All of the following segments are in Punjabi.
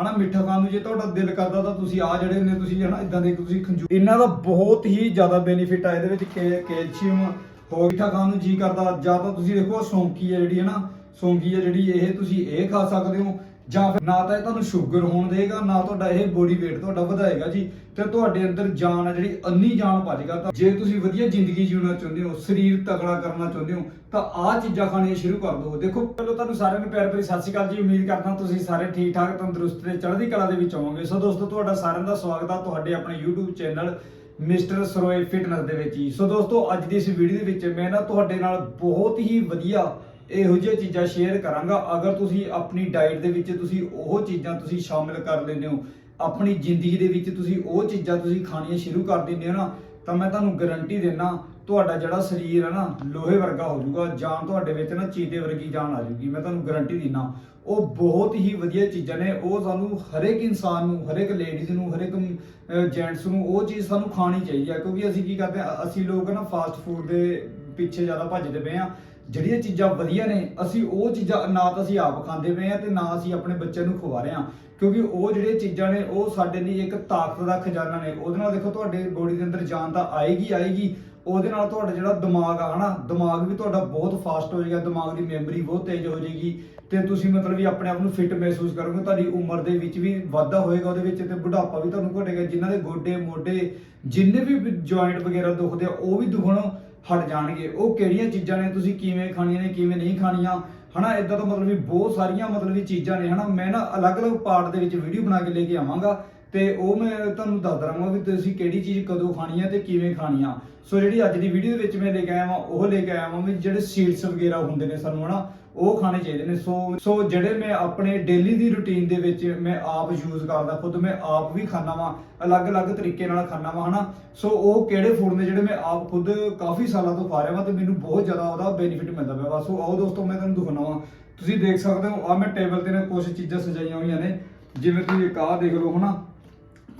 ਹਨਾ, ਮਿੱਠਾ ਖਾਣ ਨੂੰ ਜੇ ਤੁਹਾਡਾ ਦਿਲ ਕਰਦਾ ਤਾਂ ਤੁਸੀਂ ਆ ਜਿਹੜੇ ਨੇ ਤੁਸੀਂ ਹਨਾ ਇਦਾਂ ਦੇ ਤੁਸੀਂ ਖੰਜੂ ਇਹਨਾਂ ਦਾ ਬਹੁਤ ਹੀ ਜ਼ਿਆਦਾ ਬੈਨੀਫਿਟ ਆ ਇਹਦੇ ਵਿੱਚ ਕੈ- ਕੈਲਸ਼ੀਅਮ ਹੋਰ ਮਿੱਠਾ ਖਾਣ ਨੂੰ ਜੀ ਕਰਦਾ। ਜਾਂ ਤਾਂ ਤੁਸੀਂ ਦੇਖੋ, ਸੌਂਕੀ ਹੈ ਜਿਹੜੀ ਹੈ ਨਾ ਸੌਂਗੀ ਹੈ ਜਿਹੜੀ, ਇਹ ਤੁਸੀਂ ਇਹ ਖਾ ਸਕਦੇ ਹੋ। ਜਾਂ ਫਿਰ ਨਾ ਤਾਂ ਇਹ ਤੁਹਾਨੂੰ ਸ਼ੂਗਰ ਹੋਣ ਦੇਗਾ, ਨਾ ਤੁਹਾਡਾ ਇਹ ਬੋਡੀ weight ਤੁਹਾਡਾ ਵਧਾਏਗਾ ਜੀ, ਤੇ ਤੁਹਾਡੇ ਅੰਦਰ ਜਾਨ ਹੈ ਜਿਹੜੀ ਅੰਨੀ ਜਾਨ ਭੱਜੇਗਾ ਤਾਂ ਜੇ ਤੁਸੀਂ ਵਧੀਆ ਜ਼ਿੰਦਗੀ ਜਿਉਣਾ ਚਾਹੁੰਦੇ ਹੋ, ਸਰੀਰ ਤਕੜਾ ਕਰਨਾ ਚਾਹੁੰਦੇ ਹੋ, ਤਾਂ ਆਹ ਚੀਜ਼ਾਂ ਖਾਣੀਆਂ ਸ਼ੁਰੂ ਕਰ ਦਿਓ। ਦੇਖੋ ਪਹਿਲਾਂ ਤੁਹਾਨੂੰ ਸਾਰਿਆਂ ਨੂੰ ਪਿਆਰ ਭਰੀ ਸਤਿ ਸ਼੍ਰੀ ਅਕਾਲ ਜੀ, ਉਮੀਦ ਕਰਦਾ ਤੁਸੀਂ ਸਾਰੇ ਠੀਕ ਠਾਕ ਤੰਦਰੁਸਤ ਤੇ ਚੜ੍ਹਦੀ ਕਲਾ ਦੇ ਵਿੱਚ ਹੋਵੋਗੇ। ਸੋ ਦੋਸਤੋ, ਤੁਹਾਡਾ ਸਾਰਿਆਂ ਦਾ ਸਵਾਗਤ ਆ ਤੁਹਾਡੇ ਆਪਣੇ YouTube channel mister Saroye fitness ਦੇ ਵਿੱਚ ਜੀ। ਸੋ ਦੋਸਤੋ, ਅੱਜ ਦੀ ਇਸ ਵੀਡੀਓ ਦੇ ਵਿੱਚ ਮੈਂ ਨਾ ਤੁਹਾਡੇ ਨਾਲ ਬਹੁਤ ਹੀ ਵਧੀਆ ਇਹੋ ਜਿਹੀਆਂ ਚੀਜ਼ਾਂ ਸ਼ੇਅਰ ਕਰਾਂਗਾ। ਅਗਰ ਤੁਸੀਂ ਆਪਣੀ ਡਾਈਟ ਦੇ ਵਿੱਚ ਤੁਸੀਂ ਉਹ ਚੀਜ਼ਾਂ ਤੁਸੀਂ ਸ਼ਾਮਿਲ ਕਰ ਲੈਂਦੇ ਹੋ, ਆਪਣੀ ਜ਼ਿੰਦਗੀ ਦੇ ਵਿੱਚ ਤੁਸੀਂ ਉਹ ਚੀਜ਼ਾਂ ਤੁਸੀਂ ਖਾਣੀਆਂ ਸ਼ੁਰੂ ਕਰ ਦਿੰਦੇ ਹੋ ਨਾ, ਤਾਂ ਮੈਂ ਤੁਹਾਨੂੰ ਗਾਰੰਟੀ ਦੇਣਾ ਤੁਹਾਡਾ ਜਿਹੜਾ ਸਰੀਰ ਹੈ ਨਾ, ਲੋਹੇ ਵਰਗਾ ਹੋ ਜਾਊਗਾ ਜਾਨ ਤੁਹਾਡੇ ਵਿੱਚ ਨਾ ਚੀਤੇ ਵਰਗੀ ਜਾਨ ਆ ਜਾਊਗੀ। ਮੈਂ ਤੁਹਾਨੂੰ ਗਾਰੰਟੀ ਦਿੰਨਾ ਉਹ ਬਹੁਤ ਹੀ ਵਧੀਆ ਚੀਜ਼ਾਂ ਨੇ, ਉਹ ਸਾਨੂੰ ਹਰੇਕ ਇਨਸਾਨ ਨੂੰ, ਹਰੇਕ ਲੇਡੀਜ਼ ਨੂੰ, ਹਰੇਕ ਜੈਂਟਸ ਨੂੰ ਉਹ ਚੀਜ਼ ਸਾਨੂੰ ਖਾਣੀ ਚਾਹੀਦੀ ਹੈ ਕਿਉਂਕਿ ਅਸੀਂ ਕੀ ਕਰਦੇ ਆ, ਅਸੀਂ ਲੋਕ ਨਾ ਫਾਸਟ ਫੂਡ ਦੇ ਪਿੱਛੇ ਜ਼ਿਆਦਾ ਭੱਜਦੇ ਪਏ ਆ ਜਿਹੜੀਆਂ ਚੀਜ਼ਾਂ ਵਧੀਆ ਨੇ, ਅਸੀਂ ਉਹ ਚੀਜ਼ਾਂ, ਨਾ ਤਾਂ ਅਸੀਂ ਆਪ ਖਾਂਦੇ ਪਏ ਆ ਤੇ ਨਾ ਅਸੀਂ ਆਪਣੇ ਬੱਚਿਆਂ ਨੂੰ ਖਵਾ ਰਹੇ ਆ ਕਿਉਂਕਿ ਉਹ ਜਿਹੜੀਆਂ ਚੀਜ਼ਾਂ ਨੇ, ਉਹ ਸਾਡੇ ਲਈ ਇੱਕ ਤਾਕਤ ਦਾ ਖਜ਼ਾਨਾ ਨੇ। ਉਹਦੇ ਨਾਲ ਦੇਖੋ ਤੁਹਾਡੇ ਬੋਡੀ ਦੇ ਅੰਦਰ ਜਾਨ ਤਾਂ ਆਏਗੀ ਆਏਗੀ। ਉਹਦੇ ਨਾਲ ਤੁਹਾਡਾ ਜਿਹੜਾ ਦਿਮਾਗ ਆ ਹਨਾ, ਦਿਮਾਗ ਵੀ ਤੁਹਾਡਾ ਬਹੁਤ ਫਾਸਟ ਹੋ ਜਾਏਗਾ, ਦਿਮਾਗ ਦੀ ਮੈਮਰੀ ਬਹੁਤ ਤੇਜ਼ ਹੋ ਜਾਏਗੀ। ਤੇ ਤੁਸੀਂ ਮਤਲਬ ਵੀ ਆਪਣੇ ਆਪ ਨੂੰ ਫਿੱਟ ਮਹਿਸੂਸ ਕਰੋਗੇ, ਤੁਹਾਡੀ ਉਮਰ ਦੇ ਵਿੱਚ ਵੀ ਵਾਧਾ ਹੋਏਗਾ ਉਹਦੇ ਵਿੱਚ ਤੇ ਬੁਢਾਪਾ ਵੀ ਤੁਹਾਨੂੰ ਘਟੇਗਾ। ਜਿਨ੍ਹਾਂ ਦੇ ਗੋਡੇ, ਮੋਢੇ, ਜਿੰਨੇ ਵੀ ਜੁਆਇੰਟ ਵਗੈਰਾ ਦੁਖਦੇ ਆ, ਉਹ ਵੀ ਦੁਖਣ। ਹਟ ਜਾਣਗੇ। ਉਹ ਕਿਹੜੀਆਂ ਚੀਜ਼ਾਂ ਨੇ? ਤੁਸੀਂ ਕਿਵੇਂ ਖਾਣੀਆਂ ਨੇ, ਕਿਵੇਂ ਨਹੀਂ ਖਾਣੀਆਂ? ਹਨਾ ਇਦਾਂ ਤਾਂ ਮਤਲਬ ਵੀ ਬਹੁਤ ਸਾਰੀਆਂ ਮਤਲਬ ਵੀ ਚੀਜ਼ਾਂ ਨੇ, ਹਨਾ। ਮੈਂ ਨਾ ਅਲੱਗ-ਅਲੱਗ ਪਾਰਟ ਦੇ ਵਿੱਚ ਵੀਡੀਓ ਬਣਾ ਕੇ ਲੈ ਕੇ ਆਵਾਂਗਾ ਤੇ ਉਹ ਮੈਂ ਤੁਹਾਨੂੰ ਦੱਸ ਦਰਾਂਗਾ ਵੀ ਤੁਸੀਂ ਕਿਹੜੀ ਚੀਜ਼ ਕਦੋਂ ਖਾਣੀ ਆ ਤੇ ਕਿਵੇਂ ਖਾਣੀ ਆ। ਸੋ ਜਿਹੜੀ ਅੱਜ ਦੀ ਵੀਡੀਓ ਦੇ ਵਿੱਚ ਮੈਂ ਲੈ ਕੇ ਆਇਆ ਵਾਂ, ਉਹ ਲੈ ਕੇ ਆਇਆ ਵਾਂ ਵੀ ਜਿਹੜੇ ਸੀਡਸ ਵਗੈਰਾ ਹੁੰਦੇ ਨੇ ਸਾਨੂੰ, ਹਨਾ। ਉਹ ਖਾਣੇ ਚਾਹੀਦੇ ਨੇ। ਸੋ ਸੋ ਜਿਹੜੇ ਮੈਂ ਆਪਣੇ ਡੇਲੀ ਦੀ ਰੁਟੀਨ ਦੇ ਵਿੱਚ ਮੈਂ ਆਪ ਯੂਜ਼ ਕਰਦਾ, ਖੁਦ ਮੈਂ ਆਪ ਵੀ ਖਾਣਾ ਵਾਂ, ਅਲੱਗ-ਅਲੱਗ ਤਰੀਕੇ ਨਾਲ ਖਾਣਾ ਵਾਂ, ਹਨਾ? ਸੋ ਉਹ ਕਿਹੜੇ ਫੂਡ ਨੇ ਜਿਹੜੇ ਮੈਂ ਆਪ ਖੁਦ ਕਾਫੀ ਸਾਲਾਂ ਤੋਂ ਖਾ ਰਿਹਾ ਵਾਂ ਤੇ ਮੈਨੂੰ ਬਹੁਤ ਜ਼ਿਆਦਾ ਉਹਦਾ ਬੈਨੀਫਿਟ ਮਿਲਦਾ ਪਿਆ ਵਾ। ਸੋ ਆਓ ਦੋਸਤੋ, ਮੈਂ ਤੁਹਾਨੂੰ ਦਿਖਾਉਣਾ ਵਾਂ। ਤੁਸੀਂ ਦੇਖ ਸਕਦੇ ਹੋ, ਆ ਮੈਂ ਟੇਬਲ ਤੇ ਨਾ ਕੁਝ ਚੀਜ਼ਾਂ ਸਜਾਈਆਂ ਹੋਈਆਂ ਨੇ। ਜਿਵੇਂ ਤੁਸੀਂ ਇੱਕ ਆਹ ਦੇਖ ਲਓ, ਹਨਾ?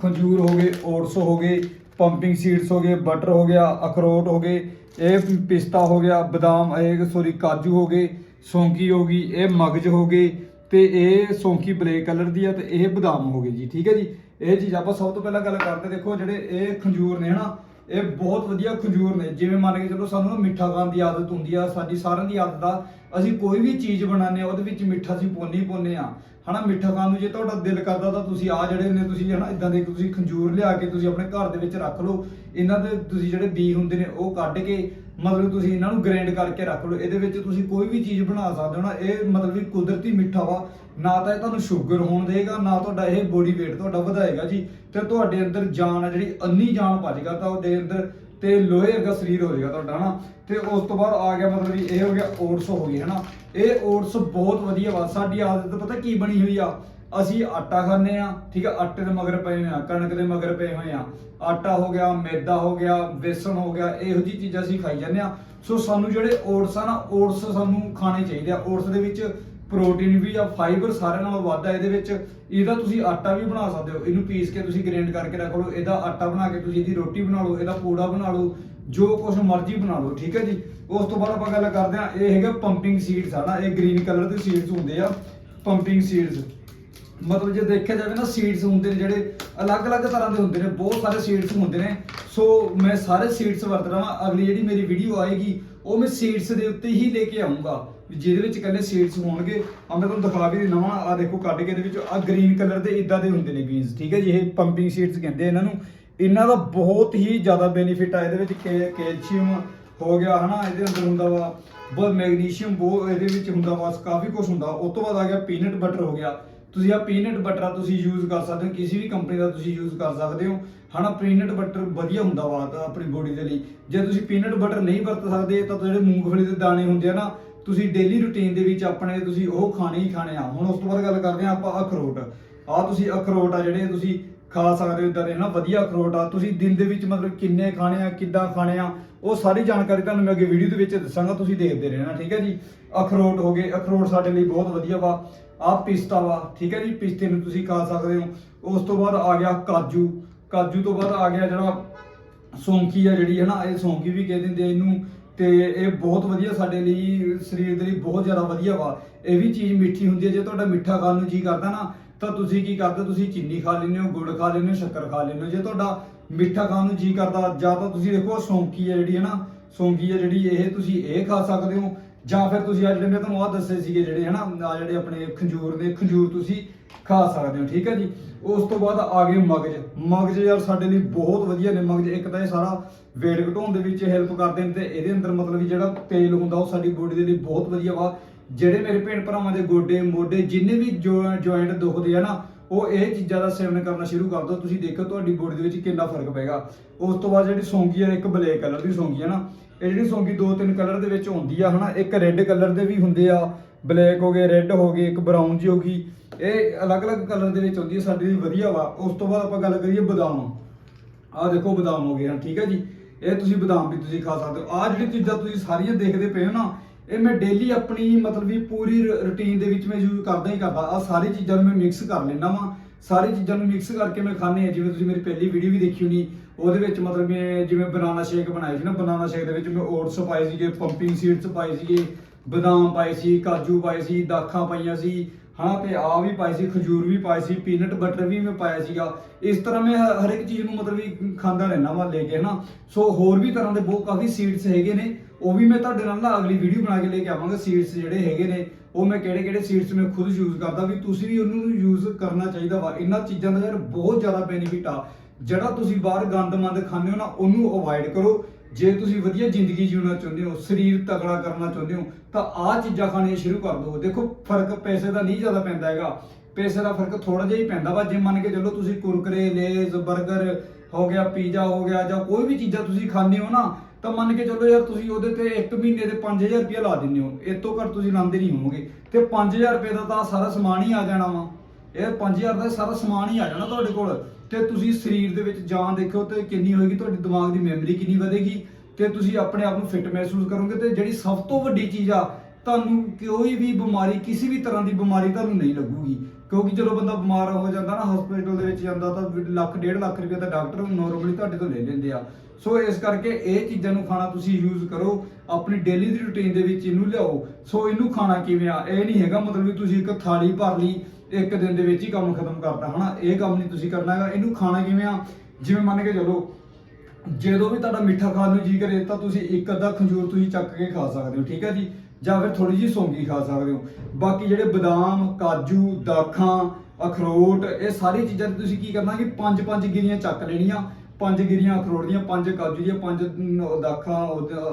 ਖੰਜੂਰ ਹੋ ਗਏ ਓਟਸ ਹੋ ਗਏ ਪੰਪਿੰਗ ਸੀਡਸ ਹੋ ਗਏ ਬਟਰ ਹੋ ਗਿਆ, ਅਖਰੋਟ ਹੋ ਗਏ, ਇਹ ਪਿਸਤਾ ਹੋ ਗਿਆ, ਬਦਾਮ, ਇਹ ਸੋਰੀ ਕਾਜੂ ਹੋ ਗਏ। ਸੌਂਕੀ ਹੋ ਗਈ, ਇਹ ਮਗਜ ਹੋ ਗਏ ਤੇ ਇਹ ਸੌਂਕੀ ਬਲੈਕ ਕਲਰ ਦੀ ਆ ਤੇ ਇਹ ਬਦਾਮ ਹੋ ਗਏ ਜੀ, ਠੀਕ ਹੈ ਜੀ? ਇਹ ਚੀਜ਼ ਆਪਾਂ ਸਭ ਤੋਂ ਪਹਿਲਾਂ ਗੱਲ ਕਰਦੇ ਦੇਖੋ, ਜਿਹੜੇ ਇਹ ਖੰਜੂਰ ਨੇ ਹਨਾ, ਇਹ ਬਹੁਤ ਵਧੀਆ ਖੰਜੂਰ ਨੇ। ਜਿਵੇਂ ਮੰਨ ਕੇ ਚਲੋ ਸਾਨੂੰ ਨਾ ਮਿੱਠਾ ਖਾਣ ਦੀ ਆਦਤ ਹੁੰਦੀ ਆ, ਸਾਡੀ ਸਾਰਿਆਂ ਦੀ ਆਦਤ ਆ, ਅਸੀਂ ਕੋਈ ਵੀ ਚੀਜ਼ ਬਣਾਉਂਦੇ ਆ ਉਹਦੇ ਵਿੱਚ ਮਿੱਠਾ ਅਸੀਂ ਪਾਉਂਦੇ ਹੀ ਪਾਉਂਦੇ ਆ ਹਨਾ, ਮਿੱਠਾ ਖਾਣ ਨੂੰ ਜੇ ਤੁਹਾਡਾ ਦਿਲ ਕਰਦਾ ਤਾਂ ਤੁਸੀਂ ਆ ਜਿਹੜੇ ਨੇ, ਤੁਸੀਂ ਹਨਾ, ਇਦਾਂ ਦੇ ਤੁਸੀਂ ਖੰਜੂਰ ਲਿਆ ਕੇ ਤੁਸੀਂ ਆਪਣੇ ਘਰ ਦੇ ਵਿੱਚ ਰੱਖ ਲਓ। ਇਹਨਾਂ ਦੇ ਤੁਸੀਂ ਜਿਹੜੇ ਬੀ ਹੁੰਦੇ ਨੇ, ਉਹ ਕੱਢ ਕੇ ਮਤਲਬ ਤੁਸੀਂ ਇਹਨਾਂ ਨੂੰ ਗ੍ਰਾਈਂਡ ਕਰਕੇ ਰੱਖ ਲਓ, ਇਹਦੇ ਵਿੱਚ ਤੁਸੀਂ ਕੋਈ ਵੀ ਚੀਜ਼ ਬਣਾ ਸਕਦੇ ਹੋ ਨਾ, ਇਹ ਮਤਲਬ ਵੀ ਕੁਦਰਤੀ ਮਿੱਠਾ ਵਾ। ਨਾ ਤਾਂ ਇਹ ਤੁਹਾਨੂੰ ਸ਼ੂਗਰ ਹੋਣ ਦੇਗਾ, ਨਾ ਤੁਹਾਡਾ ਇਹ ਬੋਡੀ weight ਤੁਹਾਡਾ ਵਧਾਏਗਾ ਜੀ। ਤੇ ਤੁਹਾਡੇ ਅੰਦਰ ਜਾਨ ਆ, ਜਿਹੜੀ ਅੰਨੀ ਜਾਨ ਭੱਜੇਗਾ ਤਾਂ ਉਹਦੇ ਅੰਦਰ ਤੇ ਲੋਹੇ ਵਰਗਾ ਸਰੀਰ ਹੋ ਜਾਏਗਾ ਤੁਹਾਡਾ, ਹਨਾ? ਤੇ ਉਸ ਤੋਂ ਬਾਅਦ ਆ ਗਿਆ ਮਤਲਬ ਵੀ ਇਹ ਹੋ ਗਿਆ ਓਟਸ ਹੋ ਗਈ, ਹਨਾ? ਇਹ ਓਟਸ ਬਹੁਤ ਵਧੀਆ ਵਾ, ਸਾਡੀ ਆਦਤ ਪਤਾ ਕੀ ਬਣੀ ਹੋਈ ਆ? ਅਸੀਂ ਆਟਾ ਖਾਂਦੇ ਆ ਠੀਕ ਆ ਆਟੇ ਦੇ ਮਗਰ ਪਏ ਹੋਏ ਆ ਕਣਕ ਦੇ ਮਗਰ ਪਏ ਹੋਏ ਆ ਆਟਾ ਹੋ ਗਿਆ, ਮੈਦਾ ਹੋ ਗਿਆ ਬੇਸਣ ਹੋ ਗਿਆ, ਇਹੋ ਜੀ ਚੀਜ਼ਾਂ ਅਸੀਂ ਖਾਈ ਜਾਂਦੇ ਆ ਸੋ ਸਾਨੂੰ ਜਿਹੜੇ ਓਟਸ ਆ ਨਾ, ਓਟਸ ਸਾਨੂੰ ਖਾਣੇ ਚਾਹੀਦੇ ਆ। ਓਟਸ ਦੇ ਵਿੱਚ ਪ੍ਰੋਟੀਨ ਵੀ ਆ, ਫਾਈਬਰ ਸਾਰਿਆਂ ਨਾਲੋਂ ਵੱਧ ਆ, ਇਹਦੇ ਵਿੱਚ ਇਹਦਾ ਤੁਸੀਂ ਆਟਾ ਵੀ ਬਣਾ ਸਕਦੇ ਹੋ। ਇਹਨੂੰ ਪੀਸ ਕੇ ਤੁਸੀਂ ਗ੍ਰੈਂਡ ਕਰਕੇ ਰੱਖ ਲਓ, ਇਹਦਾ ਆਟਾ ਬਣਾ ਕੇ ਤੁਸੀਂ ਇਹਦੀ ਰੋਟੀ ਬਣਾ ਲਓ, ਇਹਦਾ ਪੂੜਾ ਬਣਾ ਲਓ, ਜੋ ਕੁਝ ਮਰਜ਼ੀ ਬਣਾ ਲਓ, ਠੀਕ ਹੈ ਜੀ। ਉਸ ਤੋਂ ਬਾਅਦ ਆਪਾਂ ਗੱਲ ਕਰਦੇ ਆ ਇਹ ਹੈਗਾ ਪੰਪਿੰਗ ਸੀਡਸ ਆ ਨਾ, ਇਹ ਗ੍ਰੀਨ ਕਲਰ ਦੇ ਸੀਡਸ ਹੁੰਦੇ ਆ ਪੰਪਿੰਗ ਸੀਡਸ ਮਤਲਬ ਜੇ ਦੇਖਿਆ ਜਾਵੇ ਨਾ ਸੀਡਸ ਹੁੰਦੇ ਨੇ ਜਿਹੜੇ ਅਲੱਗ-ਅਲੱਗ ਤਰ੍ਹਾਂ ਦੇ ਹੁੰਦੇ ਨੇ, ਬਹੁਤ ਸਾਰੇ ਸੀਡਸ ਹੁੰਦੇ ਨੇ। ਸੋ ਮੈਂ ਸਾਰੇ ਸੀਡਸ ਵਰਤਦਾ ਵਾਂ ਅਗਲੀ ਜਿਹੜੀ ਮੇਰੀ ਵੀਡੀਓ ਆਏਗੀ, ਉਹ ਮੈਂ ਸੀਡਸ ਦੇ ਉੱਤੇ ਹੀ ਲੈ ਕੇ ਆਉਂਗਾ ਜਿਹਦੇ ਵਿੱਚ ਇਕੱਲੇ ਸੀਡਸ ਹੋਣਗੇ। ਆ ਮੈਂ ਤੁਹਾਨੂੰ ਦਿਖਾ ਵੀ ਦਿੰਦਾ ਵਾਂ ਆ ਦੇਖੋ ਕੱਢ ਕੇ ਇਹਦੇ ਵਿੱਚ ਆ ਗ੍ਰੀਨ ਕਲਰ ਦੇ ਇਦਾਂ ਦੇ ਹੁੰਦੇ ਨੇ ਬੀਨਸ ਠੀਕ ਹੈ ਜੀ, ਇਹ ਪੰਪਿੰਗ ਸੀਡਸ ਕਹਿੰਦੇ ਇਹਨਾਂ ਨੂੰ। ਇਹਨਾਂ ਦਾ ਬਹੁਤ ਹੀ ਜ਼ਿਆਦਾ ਬੈਨੀਫਿਟ ਆ, ਇਹਦੇ ਵਿੱਚ ਕੈ- ਕੈਲਸ਼ੀਅਮ ਹੋ ਗਿਆ, ਹਨਾ, ਇਹਦੇ ਅੰਦਰ ਹੁੰਦਾ ਵਾ ਬਹੁਤ ਮੈਗਨੀਸ਼ੀਅਮ ਬਹੁਤ, ਇਹਦੇ ਵਿੱਚ ਹੁੰਦਾ ਵਾ, ਕਾਫੀ ਕੁਝ ਹੁੰਦਾ। ਉਸ ਤੋਂ ਬਾਅਦ ਆ ਗਿਆ ਪੀਨਟ ਬਟਰ ਹੋ ਗਿਆ। ਤੁਸੀਂ ਆ ਪੀਨਟ ਬਟਰ ਤੁਸੀਂ ਯੂਜ਼ ਕਰ ਸਕਦੇ ਹੋ, ਕਿਸੇ ਵੀ ਕੰਪਨੀ ਦਾ ਤੁਸੀਂ ਯੂਜ਼ ਕਰ ਸਕਦੇ ਹੋ। ਹਨਾ ਪੀਨਟ ਬਟਰ ਵਧੀਆ ਹੁੰਦਾ ਵਾ ਆਪਣੀ ਬੋਡੀ ਦੇ ਲਈ। ਜੇ ਤੁਸੀਂ ਪੀਨਟ ਬਟਰ ਨਹੀਂ ਵਰਤ ਸਕਦੇ, ਤਾਂ ਜਿਹੜੇ ਮੂੰਗਫਲੀ ਦੇ ਦਾਣੇ ਹੁੰਦੇ ਆ ਨਾ, ਤੁਸੀਂ ਡੇਲੀ ਰੁਟੀਨ ਦੇ ਵਿੱਚ ਆਪਣੇ ਤੁਸੀਂ ਉਹ ਖਾਣੇ ਹੀ ਖਾਣੇ ਆ। ਹੁਣ ਉਸ ਤੋਂ ਬਾਅਦ ਗੱਲ ਕਰਦੇ ਆ ਆਪਾਂ ਅਖਰੋਟ। ਆ ਤੁਸੀਂ ਅਖਰੋਟ ਆ ਜਿਹੜੇ ਤੁਸੀਂ ਖਾ ਸਕਦੇ ਹੋ ਇਦਾਂ ਦੇ, ਹਨਾ, ਵਧੀਆ ਅਖਰੋਟ ਆ। ਤੁਸੀਂ ਦਿਨ ਦੇ ਵਿੱਚ ਮਤਲਬ ਕਿੰਨੇ ਖਾਣੇ ਆ, ਕਿੱਦਾਂ ਖਾਣੇ ਆ, ਉਹ ਸਾਰੀ ਜਾਣਕਾਰੀ ਤੁਹਾਨੂੰ ਮੈਂ ਅੱਗੇ ਵੀਡੀਓ ਦੇ ਵਿੱਚ ਦੱਸਾਂਗਾ, ਤੁਸੀਂ ਦੇਖਦੇ ਰਹਿਣਾ, ਠੀਕ ਹੈ ਜੀ? ਅਖਰੋਟ ਹੋ ਗਏ, ਅਖਰੋਟ ਸਾਡੇ ਲਈ ਬਹੁਤ ਵਧੀਆ ਵਾ। ਆਹ ਪਿਸਤਾ ਵਾ, ਠੀਕ ਹੈ ਜੀ, ਪਿਸਤੇ ਨੂੰ ਤੁਸੀਂ ਖਾ ਸਕਦੇ ਹੋ। ਉਸ ਤੋਂ ਬਾਅਦ ਆ ਗਿਆ ਕਾਜੂ। ਕਾਜੂ ਤੋਂ ਬਾਅਦ ਆ ਗਿਆ ਜਿਹੜਾ ਸੌਂਕੀ ਆ ਜਿਹੜੀ ਹੈ ਨਾ, ਇਹ ਸੌਂਕੀ ਵੀ ਕਹਿ ਦਿੰਦੇ ਆ ਇਹਨੂੰ। ਤੇ ਇਹ ਬਹੁਤ ਵਧੀਆ ਸਾਡੇ ਲਈ, ਸਰੀਰ ਦੇ ਲਈ ਬਹੁਤ ਜ਼ਿਆਦਾ ਵਧੀਆ ਵਾ। ਇਹ ਵੀ ਚੀਜ਼ ਮਿੱਠੀ ਹੁੰਦੀ ਹੈ, ਜੇ ਤੁਹਾਡਾ ਮਿੱਠਾ ਖਾਣ ਨੂੰ ਜੀ ਕਰਦਾ ਨਾ, ਤਾਂ ਤੁਸੀਂ ਕੀ ਕਰਦੇ ਤੁਸੀਂ ਚੀਨੀ ਖਾ ਲੈਂਦੇ ਹੋ, ਗੁੜ ਖਾ ਲੈਂਦੇ ਹੋ, ਸ਼ੱਕਰ ਖਾ ਲੈਂਦੇ ਹੋ। ਜੇ ਤੁਹਾਡਾ ਮਿੱਠਾ ਖਾਣ ਨੂੰ ਜੀ ਕਰਦਾ, ਜਾਂ ਤਾਂ ਤੁਸੀਂ ਦੇਖੋ ਸੌਂਕੀ ਹੈ ਜਿਹੜੀ ਹੈ ਨਾ, ਸੌਂਗੀ ਹੈ ਜਿਹੜੀ, ਇਹ ਤੁਸੀਂ ਇਹ ਖਾ ਸਕਦੇ ਹੋ। ਜਾਂ ਫਿਰ ਤੁਸੀਂ ਆ ਜਿਹੜੇ ਮੈਂ ਤੁਹਾਨੂੰ ਆਹ ਦੱਸੇ ਸੀਗੇ ਜਿਹੜੇ ਹਨਾ ਆ ਜਿਹੜੇ ਆਪਣੇ ਖੰਜੂਰ ਨੇ, ਖੰਜੂਰ ਤੁਸੀਂ ਖਾ ਸਕਦੇ ਹੋ, ਠੀਕ ਹੈ ਜੀ? ਉਸ ਤੋਂ ਬਾਅਦ ਆ ਗਏ ਮਗਜ। ਮਗਜ ਯਾਰ ਸਾਡੇ ਲਈ ਬਹੁਤ ਵਧੀਆ ਨੇ ਮਗਜ। ਇੱਕ ਤਾਂ ਇਹ ਸਾਰਾ weight ਘਟਾਉਣ ਦੇ ਵਿੱਚ ਹੈਲਪ ਕਰਦੇ ਨੇ ਤੇ ਇਹਦੇ ਅੰਦਰ ਮਤਲਬ ਵੀ ਜਿਹੜਾ ਤੇਲ ਹੁੰਦਾ ਉਹ ਸਾਡੀ ਬੋਡੀ ਦੇ ਲਈ ਬਹੁਤ ਵਧੀਆ ਵਾ। ਜਿਹੜੇ ਮੇਰੇ ਭੈਣ ਭਰਾਵਾਂ ਦੇ ਗੋਡੇ, ਮੋਢੇ ਜਿੰਨੇ ਵੀ ਜੁਆਇੰਟ ਦੁਖਦੇ ਆ ਨਾ, ਉਹ ਇਹ ਚੀਜ਼ਾਂ ਦਾ ਸੇਵਨ ਕਰਨਾ ਸ਼ੁਰੂ ਕਰ ਦਿਓ ਤੁਸੀਂ ਦੇਖੋ ਤੁਹਾਡੀ ਬੋਡੀ ਦੇ ਵਿੱਚ ਕਿੰਨਾ ਫ਼ਰਕ ਪਏਗਾ। ਉਸ ਤੋਂ ਬਾਅਦ ਜਿਹੜੀ ਸੌਂਗੀ ਆ, ਇੱਕ ਬਲੈਕ ਕਲਰ ਦੀ ਸੌਂਗੀ ਆ ਨਾ ਇਹ ਜਿਹੜੀ ਸੌਂਗੀ ਦੋ ਤਿੰਨ ਕਲਰ ਦੇ ਵਿੱਚ ਹੁੰਦੀ ਆ, ਹਨਾ, ਇੱਕ ਰੈੱਡ ਕਲਰ ਦੇ ਵੀ ਹੁੰਦੇ ਆ ਬਲੈਕ ਹੋ ਗਏ ਰੈੱਡ ਹੋ ਗਏ, ਇੱਕ ਬਰਾਊਨ ਜੀ ਹੋ ਗਈ, ਇਹ ਅਲੱਗ-ਅਲੱਗ ਕਲਰ ਦੇ ਵਿੱਚ ਹੁੰਦੀ ਆ, ਸਾਡੇ ਲਈ ਵਧੀਆ ਵਾ। ਉਸ ਤੋਂ ਬਾਅਦ ਆਪਾਂ ਗੱਲ ਕਰੀਏ ਬਦਾਮ। ਆਹ ਦੇਖੋ, ਬਦਾਮ ਹੋ ਗਏ ਹਨ, ਠੀਕ ਆ ਜੀ? ਇਹ ਤੁਸੀਂ ਬਦਾਮ ਵੀ ਤੁਸੀਂ ਖਾ ਸਕਦੇ ਹੋ। ਆਹ ਜਿਹੜੀ ਚੀਜ਼ਾਂ ਤੁਸੀਂ ਸਾਰੀਆਂ ਦੇਖਦੇ ਪਏ ਹੋ ਨਾ, ਇਹ ਮੈਂ ਡੇਲੀ ਆਪਣੀ ਮਤਲਬ ਵੀ ਪੂਰੀ ਰੁਟੀਨ ਦੇ ਵਿੱਚ ਮੈਂ ਯੂਜ਼ ਕਰਦਾ ਹੀ ਕਰਦਾ। ਆ ਸਾਰੀ ਚੀਜ਼ਾਂ ਨੂੰ ਮੈਂ ਮਿਕਸ ਕਰ ਲੈਣਾ ਵਾਂ। ਸਾਰੀ ਚੀਜ਼ਾਂ ਨੂੰ ਮਿਕਸ ਕਰਕੇ ਮੈਂ ਖਾਣੇ ਆ ਜਿਵੇਂ ਤੁਸੀਂ ਮੇਰੀ ਪਹਿਲੀ ਵੀਡੀਓ ਵੀ ਦੇਖੀ ਹੋਣੀ ਉਹਦੇ ਵਿੱਚ ਮਤਲਬ ਮੈਂ ਜਿਵੇਂ ਬਨਾਨਾ ਸ਼ੇਕ ਬਣਾਇਆ ਸੀ ਨਾ, ਬਨਾਨਾ ਸ਼ੇਕ ਦੇ ਵਿੱਚ ਮੈਂ ਓਟਸ ਪਾਏ ਸੀਗੇ ਪੰਪਿੰਗ ਸੀਡਸ ਪਾਏ ਸੀਗੇ, ਬਦਾਮ ਪਾਏ ਸੀ, ਕਾਜੂ ਪਾਏ ਸੀ, ਦਾਖਾਂ ਪਾਈਆਂ ਸੀ, ਹਾਂ, ਤੇ ਆ ਵੀ ਪਾਈ ਸੀ, ਖਜੂਰ ਵੀ ਪਾਈ ਸੀ ਪੀਨਟ ਬਟਰ ਵੀ ਮੈਂ ਪਾਇਆ ਸੀਗਾ। ਇਸ ਤਰ੍ਹਾਂ ਮੈਂ ਹਰ ਇੱਕ ਚੀਜ਼ ਨੂੰ ਮਤਲਬ ਵੀ ਖਾਂਦਾ ਰਹਿਣਾ ਵਾ ਲੈ ਕੇ, ਹਨਾ। ਸੋ ਹੋਰ ਵੀ ਤਰ੍ਹਾਂ ਦੇ ਬਹੁਤ ਕਾਫੀ ਸੀਡਸ ਹੈਗੇ ਨੇ, ਉਹ ਵੀ ਮੈਂ ਤੁਹਾਡੇ ਨਾਲ ਨਾ ਅਗਲੀ ਵੀਡੀਓ ਬਣਾ ਕੇ ਲੈ ਕੇ ਆਵਾਂਗਾ ਸੀਡਸ ਜਿਹੜੇ ਹੈਗੇ ਨੇ, ਉਹ ਮੈਂ ਕਿਹੜੇ ਕਿਹੜੇ ਸੀਡਸ ਮੈਂ ਖੁਦ ਯੂਜ਼ ਕਰਦਾ, ਵੀ ਤੁਸੀਂ ਵੀ ਉਹਨੂੰ ਯੂਜ਼ ਕਰਨਾ ਚਾਹੀਦਾ ਵਾ। ਇਹਨਾਂ ਚੀਜ਼ਾਂ ਦਾ ਯਾਰ ਬਹੁਤ ਜ਼ਿਆਦਾ ਬੈਨੀਫਿਟ ਆ। ਜਿਹੜਾ ਤੁਸੀਂ ਬਾਹਰ ਗੰਦਮੰਦ ਖਾਂਦੇ ਹੋ ਨਾ, ਉਹਨੂੰ ਅਵੋਇਡ ਕਰੋ। ਜੇ ਤੁਸੀਂ ਵਧੀਆ ਜ਼ਿੰਦਗੀ ਜਿਉਣਾ ਚਾਹੁੰਦੇ ਹੋ, ਸਰੀਰ ਤਗੜਾ ਕਰਨਾ ਚਾਹੁੰਦੇ ਹੋ, ਤਾਂ ਆਹ ਚੀਜ਼ਾਂ ਖਾਣੀਆਂ ਸ਼ੁਰੂ ਕਰ ਦਿਓ। ਦੇਖੋ, ਫ਼ਰਕ ਪੈਸੇ ਦਾ ਨਹੀਂ ਜ਼ਿਆਦਾ ਪੈਂਦਾ ਹੈਗਾ। ਪੈਸੇ ਦਾ ਫ਼ਰਕ ਥੋੜਾ ਜਿਹਾ ਹੀ ਪੈਂਦਾ ਵਾ। ਜੇ ਮੰਨ ਕੇ ਚੱਲੋ ਤੁਸੀਂ ਕੁਰਕਰੇ, ਲੇਜ਼ 버ਗਰ ਹੋ ਗਿਆ, ਪੀਜ਼ਾ ਹੋ ਗਿਆ ਜਾਂ ਕੋਈ ਵੀ ਚੀਜ਼ਾਂ ਤੁਸੀਂ ਖਾਂਦੇ ਹੋ ਨਾ, ਤਾਂ ਮੰਨ ਕੇ ਚੱਲੋ ਯਾਰ ਤੁਸੀਂ ਉਹਦੇ ਤੇ ਇੱਕ ਮਹੀਨੇ ਦੇ 5000 ਰੁਪਏ ਲਾ ਦਿੰਦੇ ਹੋ। ਇਸ ਤੋਂ ਘੱਟ ਤੁਸੀਂ ਲਾਉਂਦੇ ਨਹੀਂ ਹੋਵੋਗੇ। ਤੇ 5000 ਰੁਪਏ ਦਾ ਤਾਂ ਸਾਰਾ ਸਮਾਨ ਹੀ ਆ ਜਾਣਾ ਵਾ। ਇਹ 5000 ਦਾ ਸਾਰਾ ਸਮਾਨ ਹੀ ਆ ਜਾਣਾ ਤੁਹਾਡੇ ਕੋਲ। ਤੇ ਤੁਸੀਂ ਸਰੀਰ ਦੇ ਵਿੱਚ ਜਾਨ ਦੇਖੋ ਤੇ ਕਿੰਨੀ ਹੋਏਗੀ, ਤੁਹਾਡੇ ਦਿਮਾਗ ਦੀ ਮੈਮਰੀ ਕਿੰਨੀ ਵਧੇਗੀ ਤੇ ਤੁਸੀਂ ਆਪਣੇ ਆਪ ਨੂੰ ਫਿੱਟ ਮਹਿਸੂਸ ਕਰੋਗੇ ਤੇ ਜਿਹੜੀ ਸਭ ਤੋਂ ਵੱਡੀ ਚੀਜ਼ ਆ, ਤੁਹਾਨੂੰ ਕੋਈ ਵੀ ਬਿਮਾਰੀ, ਕਿਸੇ ਵੀ ਤਰ੍ਹਾਂ ਦੀ ਬਿਮਾਰੀ ਤੁਹਾਨੂੰ ਨਹੀਂ ਲੱਗੂਗੀ। ਕਿਉਂਕਿ ਜਦੋਂ ਬੰਦਾ ਬਿਮਾਰ ਹੋ ਜਾਂਦਾ ਨਾ ਹਸਪੀਟਲ ਦੇ ਵਿੱਚ ਜਾਂਦਾ ਤਾਂ ਲੱਖ, ਡੇਢ ਲੱਖ ਰੁਪਏ ਦਾ ਡਾਕਟਰ ਨੋਰਮਲੀ ਤੁਹਾਡੇ ਤੋਂ ਲੈ ਲੈਂਦੇ ਆ। ਸੋ ਇਸ ਕਰਕੇ ਇਹ ਚੀਜ਼ਾਂ ਨੂੰ ਖਾਣਾ ਤੁਸੀਂ ਯੂਜ਼ ਕਰੋ, ਆਪਣੀ ਡੇਲੀ ਦੀ ਰੁਟੀਨ ਦੇ ਵਿੱਚ ਇਹਨੂੰ ਲਿਆਓ। ਸੋ ਇਹਨੂੰ ਖਾਣਾ ਕਿਵੇਂ ਆ? ਇਹ ਨਹੀਂ ਹੈਗਾ ਮਤਲਬ ਵੀ ਤੁਸੀਂ ਇੱਕ ਥਾਲੀ ਭਰ ਲਈ ਇੱਕ ਦਿਨ ਦੇ ਵਿੱਚ ਹੀ ਕੰਮ ਖਤਮ ਕਰਤਾ ਹਨਾ? ਇਹ ਕੰਮ ਨਹੀਂ ਤੁਸੀਂ ਕਰਨਾ ਹੈਗਾ। ਇਹਨੂੰ ਖਾਣਾ ਕਿਵੇਂ ਆ? ਜਿਵੇਂ ਮੰਨ ਕੇ ਚੱਲੋ, ਜਦੋਂ ਵੀ ਤੁਹਾਡਾ ਮਿੱਠਾ ਖਾਣ ਨੂੰ ਜੀ ਕਰੇ, ਤਾਂ ਤੁਸੀਂ ਇੱਕ ਅੱਧਾ ਖੰਜੂਰ ਤੁਸੀਂ ਚੱਕ ਕੇ ਖਾ ਸਕਦੇ ਹੋ, ਠੀਕ ਹੈ ਜੀ? ਜਾਂ ਫਿਰ ਥੋੜੀ ਜਿਹੀ ਸੌਂਗੀ ਖਾ ਸਕਦੇ ਹੋ। ਬਾਕੀ ਜਿਹੜੇ ਬਦਾਮ, ਕਾਜੂ, ਦਾਖਾਂ, ਅਖਰੋਟ, ਇਹ ਸਾਰੀ ਚੀਜ਼ਾਂ ਤੁਸੀਂ ਕੀ ਕਰਨਾ ਕਿ ਪੰਜ ਪੰਜ ਗਿਰੀਆਂ ਚੱਕ ਲੈਣੀਆਂ। ਪੰਜ ਗਿਰੀਆਂ ਅਖਰੋਟ ਦੀਆਂ, ਪੰਜ ਕਾਜੂ ਦੀਆਂ, ਪੰਜ ਦਾਖਾਂ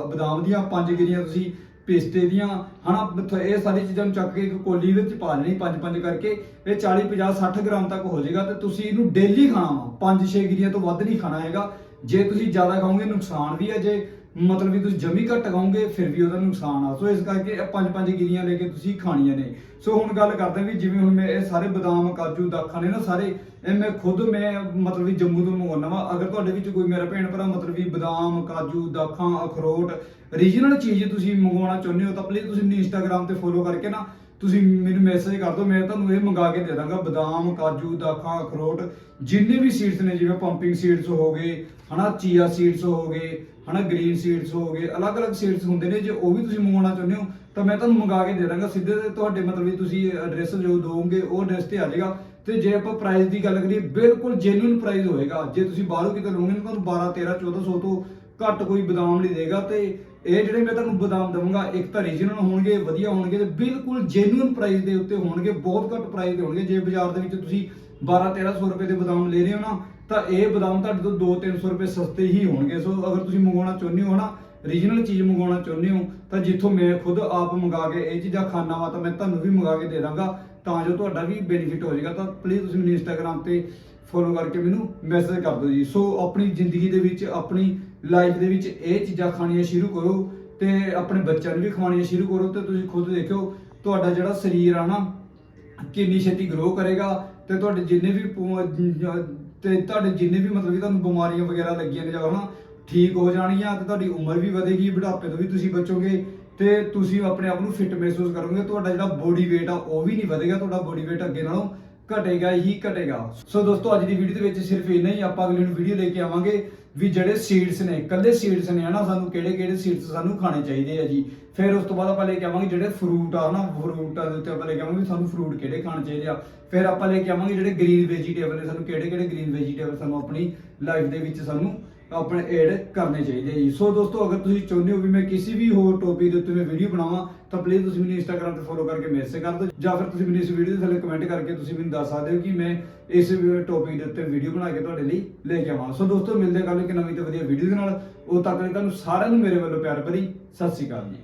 ਬਦਾਮ ਦੀਆਂ, ਪੰਜ ਗਿਰੀਆਂ ਤੁਸੀਂ ਪਿਸਤੇ ਦੀਆਂ, ਹਨਾ th- ਇਹ ਸਾਰੀ ਚੀਜ਼ਾਂ ਨੂੰ ਚੱਕ ਕੇ ਇੱਕ ਕੋਲੀ ਵਿੱਚ ਪਾ ਲੈਣੀ ਪੰਜ ਪੰਜ ਕਰਕੇ, ਇਹ 40 50 60 ਗ੍ਰਾਮ ਤੱਕ ਹੋ ਜਾਏਗਾ ਤੇ ਤੁਸੀਂ ਇਹਨੂੰ ਡੇਲੀ ਖਾਣਾ ਵਾ ਪੰਜ ਛੇ ਗਿਰੀਆਂ ਤੋਂ ਵੱਧ ਨਹੀਂ ਖਾਣਾ ਹੈਗਾ। ਜੇ ਤੁਸੀਂ ਜ਼ਿਆਦਾ ਖਾਓਗੇ, ਨੁਕਸਾਨ ਵੀ ਹੈ, ਜੇ ਮਤਲਬ ਵੀ ਤੁਸੀਂ ਜਮੀ ਘੱਟ ਖਾਓਗੇ, ਫਿਰ ਵੀ ਉਹਦਾ ਨੁਕਸਾਨ ਆ। ਸੋ ਇਸ ਕਰਕੇ ਇਹ ਪੰਜ ਪੰਜ ਗਿਰੀਆਂ ਲੈ ਕੇ ਤੁਸੀਂ ਖਾਣੀਆਂ ਨੇ। ਸੋ ਹੁਣ ਗੱਲ ਕਰਦੇ ਵੀ ਜਿਵੇਂ ਹੁਣ ਮੈਂ ਇਹ ਸਾਰੇ ਬਦਾਮ, ਕਾਜੂ ਦਾਖਾਂ ਨੇ ਨਾ ਸਾਰੇ ਇਹ ਮੈਂ ਖੁਦ ਮੈਂ ਮਤਲਬ ਵੀ ਜੰਮੂ ਤੋਂ ਮੰਗਵਾਉਣਾ ਵਾ। ਅਗਰ ਤੁਹਾਡੇ ਵਿੱਚ ਕੋਈ ਮੇਰਾ ਭੈਣ ਭਰਾ ਮਤਲਬ ਵੀ ਬਦਾਮ, ਕਾਜੂ, ਦਾਖਾਂ, ਅਖਰੋਟ ਰੀਜਨਲ ਚੀਜ਼ ਤੁਸੀਂ ਮੰਗਵਾਉਣਾ ਚਾਹੁੰਦੇ ਹੋ, ਤਾਂ ਪਲੀਜ਼ ਤੁਸੀਂ ਮੈਨੂੰ ਇੰਸਟਾਗ੍ਰam ਤੇ ਫੋਲੋ ਕਰਕੇ ਨਾ ਤੁਸੀਂ ਮੈਨੂੰ ਮੈਸੇਜ ਕਰ ਦਿਓ, ਮੈਂ ਤੁਹਾਨੂੰ ਇਹ ਮੰਗਾ ਕੇ ਦੇ ਦਾਂਗਾ। ਬਦਾਮ, ਕਾਜੂ, ਦਾਖਾਂ, ਅਖਰੋਟ, ਜਿੰਨੇ ਵੀ ਸੀਡਸ ਨੇ, ਜਿਵੇਂ ਪੰਪਿੰਗ ਸੀਡਸ ਹੋ ਗਏ, ਹਨਾ ਚੀਆ ਸੀਡਸ ਹੋ ਗਏ, ਹਨਾ ਗ੍ਰੀਨ ਸੀਡਸ ਹੋ ਗਏ, ਅਲੱਗ-ਅਲੱਗ ਸੀਡਸ ਹੁੰਦੇ ਨੇ, ਜੇ ਉਹ ਵੀ ਤੁਸੀਂ ਮੰਗਵਾਉਣਾ ਚਾਹੁੰਦੇ ਹੋ, ਤਾਂ ਮੈਂ ਤੁਹਾਨੂੰ ਮੰਗਾ ਕੇ ਦੇ ਦਾਂਗਾ। ਸਿੱਧੇ ਤੁਹਾਡੇ ਮਤਲਬ ਵੀ ਤੁਸੀਂ ਐਡਰੈਸ ਜੋ ਦੋਗੇ ਉਹ ਐਡਰੈਸ ਤੇ ਆ ਜਾਏਗਾ। ਤੇ ਜੇ ਆਪਾਂ ਪ੍ਰਾਈਸ ਦੀ ਗੱਲ ਕਰੀਏ, ਬਿਲਕੁਲ ਜੈਨੂਇਨ ਪ੍ਰਾਈਸ ਹੋਏਗਾ। ਜੇ ਤੁਸੀਂ ਬਾਹਰੋਂ ਕਿਤੇ ਲਓਗੇ ਤਾਂ ਤੁਹਾਨੂੰ 12 13 1400 ਤੋਂ ਘੱਟ ਕੋਈ ਬਦਾਮ ਨਹੀਂ ਦੇਗਾ। ਤੇ ਇਹ ਜਿਹੜੇ ਮੈਂ ਤੁਹਾਨੂੰ ਬਦਾਮ ਦਵਾਂਗਾ, ਇੱਕ ਤਾਂ ਰੀਜਨਲ ਹੋਣਗੇ, ਵਧੀਆ ਹੋਣਗੇ ਤੇ ਬਿਲਕੁਲ ਜੈਨੂਇਨ ਪ੍ਰਾਈਸ ਦੇ ਉੱਤੇ ਹੋਣਗੇ, ਬਹੁਤ ਘੱਟ ਪ੍ਰਾਈਸ ਦੇ ਹੋਣਗੇ। ਜੇ ਬਾਜ਼ਾਰ ਦੇ ਵਿੱਚ ਤੁਸੀਂ 12 1300 ਰੁਪਏ ਦੇ ਬਦਾਮ ਲੈ ਰਹੇ ਹੋ ਨਾ, ਤਾਂ ਇਹ ਬਦਾਮ ਤੁਹਾਡੇ ਤੋਂ 2 300 ਰੁਪਏ ਸਸਤੇ ਹੀ ਹੋਣਗੇ। ਸੋ ਅਗਰ ਤੁਸੀਂ ਮੰਗਵਾਉਣਾ ਚਾਹੁੰਦੇ ਹੋ ਨਾ ਰੀਜਨਲ ਚੀਜ਼ ਮੰਗਵਾਉਣਾ ਚਾਹੁੰਦੇ ਹੋ, ਤਾਂ ਜਿੱਥੋਂ ਮੈਂ ਖੁਦ ਆਪ ਮੰਗਾ ਕੇ ਇਹ ਚੀਜ਼ਾਂ ਖਾਣਾ ਵਾ, ਤਾਂ ਮੈਂ ਤੁਹਾਨੂੰ ਵੀ ਮੰਗਾ ਕੇ ਦੇ ਦਾਂਗਾ। ਤਾਂ ਜੋ ਤੁਹਾਡਾ ਵੀ ਬੈਨੀਫਿਟ ਹੋ ਜਾਏਗਾ, ਤਾਂ ਪਲੀਜ਼ ਤੁਸੀਂ ਮੈਨੂੰ ਇੰਸਟਾਗ੍ਰam ਤੇ ਫੋਲੋ ਕਰਕੇ ਮੈਨੂੰ ਮੈਸੇਜ ਕਰ ਦਿਓ ਜੀ। ਸੋ ਆਪਣੀ ਜ਼ਿੰਦਗੀ ਦੇ ਵਿੱਚ, ਆਪਣੀ ਲਾਈਫ ਦੇ ਵਿੱਚ ਇਹ ਚੀਜ਼ਾਂ ਖਾਣੀਆਂ ਸ਼ੁਰੂ ਕਰੋ ਤੇ ਆਪਣੇ ਬੱਚਿਆਂ ਨੂੰ ਵੀ ਖਵਾਉਣੀਆਂ ਸ਼ੁਰੂ ਕਰੋ ਤੇ ਤੁਸੀਂ ਖੁਦ ਦੇਖਿਓ, ਤੁਹਾਡਾ ਜਿਹੜਾ ਸਰੀਰ ਆ ਨਾ, ਕਿੰਨੀ ਛੇਤੀ ਗਰੋ ਕਰੇਗਾ ਤੇ ਤੁਹਾਡੇ ਜਿੰਨੇ ਵੀ ਪੁ- ਤੇ ਤੁਹਾਡੇ ਜਿੰਨੇ ਵੀ ਮਤਲਬ ਕਿ ਤੁਹਾਨੂੰ ਬਿਮਾਰੀਆਂ ਵਗੈਰਾ ਲੱਗੀਆਂ ਨੇ ਜਾਂ ਹਨਾ, ਠੀਕ ਹੋ ਜਾਣਗੀਆਂ ਤੇ ਤੁਹਾਡੀ ਉਮਰ ਵੀ ਵਧੇਗੀ, ਬੁਢਾਪੇ ਤੋਂ ਵੀ ਤੁਸੀਂ ਬਚੋਗੇ। ਤੇ ਤੁਸੀਂ ਆਪਣੇ ਆਪ ਨੂੰ ਫਿੱਟ ਮਹਿਸੂਸ ਕਰੋਗੇ, ਤੁਹਾਡਾ ਜਿਹੜਾ ਬੋਡੀ weight ਆ, ਉਹ ਵੀ ਨਹੀਂ ਵਧੇਗਾ, ਤੁਹਾਡਾ ਬੋਡੀ weight ਅੱਗੇ ਨਾਲੋਂ ਘਟੇਗਾ ਹੀ ਘਟੇਗਾ। ਸੋ ਦੋਸਤੋ, ਅੱਜ ਦੀ ਵੀਡੀਓ ਦੇ ਵਿੱਚ ਸਿਰਫ ਇੰਨਾ ਹੀ, ਆਪਾਂ ਅਗਲੀ ਨੂੰ ਵੀਡੀਓ ਲੈ ਕੇ ਆਵਾਂਗੇ ਵੀ ਜਿਹੜੇ ਸੀਡਸ ਨੇ ਕੱਲੇ ਸੀਡਸ ਨੇ ਹਨਾ, ਸਾਨੂੰ ਕਿਹੜੇ ਕਿਹੜੇ ਸੀਡਸ ਸਾਨੂੰ ਖਾਣੇ ਚਾਹੀਦੇ ਆ ਜੀ। ਫਿਰ ਉਸ ਤੋਂ ਬਾਅਦ ਆਪਾਂ ਲੈ ਕੇ ਆਵਾਂਗੇ ਜਿਹੜੇ ਫਰੂਟ ਆ, ਹਨਾ ਫਰੂਟਾਂ ਦੇ ਉੱਤੇ ਆਪਾਂ ਲੈ ਕੇ ਆਵਾਂਗੇ ਸਾਨੂੰ ਫਰੂਟ ਕਿਹੜੇ ਖਾਣੇ ਚਾਹੀਦੇ ਆ। ਫਿਰ ਆਪਾਂ ਲੈ ਕੇ ਆਵਾਂਗੇ ਜਿਹੜੇ ਗ੍ਰੀਨ ਵੈਜੀਟੇਬਲ ਨੇ, ਸਾਨੂੰ ਕਿਹੜੇ ਕਿਹੜੇ ਗ੍ਰੀਨ ਵੈਜੀਟੇਬਲ ਸਾਨੂੰ ਆਪਣੀ ਲਾਈਫ ਦੇ ਵਿੱਚ ਸਾਨੂੰ ਆਪਣੇ ਐਡ ਕਰਨੇ ਚਾਹੀਦੇ ਜੀ। ਸੋ ਦੋਸਤੋ, ਅਗਰ ਤੁਸੀਂ ਚਾਹੁੰਦੇ ਹੋ ਵੀ ਮੈਂ ਕਿਸੇ ਵੀ ਹੋਰ ਟੌਪਿਕ ਦੇ ਉੱਤੇ ਮੈਂ ਵੀਡੀਓ ਬਣਾਵਾਂ, ਤਾਂ ਪਲੀਜ਼ ਤੁਸੀਂ ਮੈਨੂੰ ਇੰਸਟਾਗ੍ਰam ਤੇ ਫੋਲੋ ਕਰਕੇ ਮੈਸੇਜ ਕਰ ਦਿਓ। ਜਾਂ ਫਿਰ ਤੁਸੀਂ ਮੈਨੂੰ ਇਸ ਵੀਡੀਓ ਦੇ ਥੱਲੇ ਕਮੈਂਟ ਕਰਕੇ ਤੁਸੀਂ ਮੈਨੂੰ ਦੱਸ ਸਕਦੇ ਹੋ ਕਿ ਮੈਂ ਇਸ ਟੌਪਿਕ ਦੇ ਉੱਤੇ ਵੀਡੀਓ ਬਣਾ ਕੇ ਤੁਹਾਡੇ ਲਈ ਲੈ ਕੇ ਆਵਾਂ। ਸੋ ਦੋਸਤੋ, ਮਿਲਦੇ ਹਾਂ ਇੱਕ ਨਵੀਂ ਤੇ ਵਧੀਆ ਵੀਡੀਓ ਦੇ ਨਾਲ। ਉਦੋਂ ਤੱਕ ਲਈ ਤੁਹਾਨੂੰ ਸਾਰਿਆਂ ਨੂੰ ਮੇਰੇ ਵੱਲੋਂ ਪਿਆਰ ਭਰੀ ਸਤਿ ਸ਼੍ਰੀ ਅਕਾਲ ਜੀ।